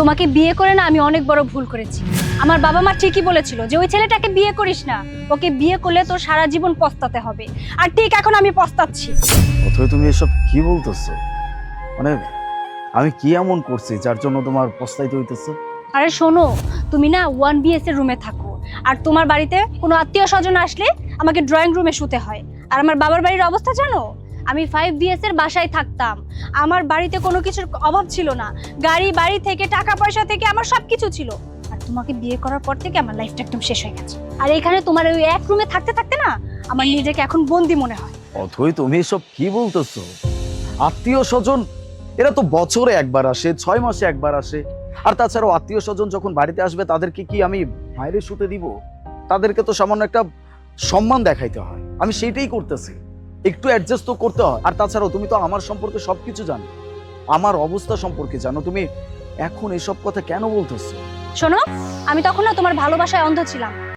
তোমাকে বিয়ে করে না আমি অনেক বড় ভুল করেছি। আমার বাবা মা ঠিকই বলেছিল যে ওই ছেলেটাকে বিয়ে করিস না। ওকে বিয়ে করলে তোর সারা জীবন পস্তাতে হবে। আর ঠিক এখন আমি পস্তাচ্ছি। অথই তুমি এসব কি বলতেছো? মানে আমি কি এমন করছি যার জন্য তোমার পস্তাইতে হইতেছে? আরে শোনো তুমি না ওয়ান বিএস এর রুমে থাকো। আর তোমার বাড়িতে কোনো আত্মীয় স্বজন আসলে আমাকে ড্রয়িং রুমে শুতে হয়। আর আমার বাবার বাড়ির অবস্থা জানো? আমি ফাইভ বিএস এর বাসায় থাকতাম। আমার বাড়িতে কোনো কিছুর অভাব ছিল না। গাড়ি, বাড়ি থেকে, টাকা পয়সা থেকে আমার সব কিছু ছিল। আর তোমাকে বিয়ে করার পর থেকে আমার লাইফটা একদম শেষ হয়ে গেছে। আর এখানে তোমার ওই এক রুমে থাকতে থাকতে না, আমার নিজেকে এখন বন্দি মনে হয়। অথই তুমি এসব কি বলতেছো? আত্মীয় স্বজন, এরা তো বছরে একবার আসে, ছয় মাসে একবার আসে। আর তাছাড়াও আত্মীয় স্বজন যখন বাড়িতে আসবে, তাদেরকে কি আমি বাইরে শুতে দিব? তাদেরকে তো সামান্য একটা সম্মান দেখাইতে হয়। আমি সেইটাই করতেছি। একটু অ্যাডজাস্ট তো করতে হয়। আর তাছাড়াও তুমি তো আমার সম্পর্কে সব কিছু জানো। আমার অবস্থা সম্পর্কে জানো। তুমি এখন এসব কথা কেন বলতেছো? শোনো, আমি তখন না তোমার ভালোবাসায় অন্ধ ছিলাম।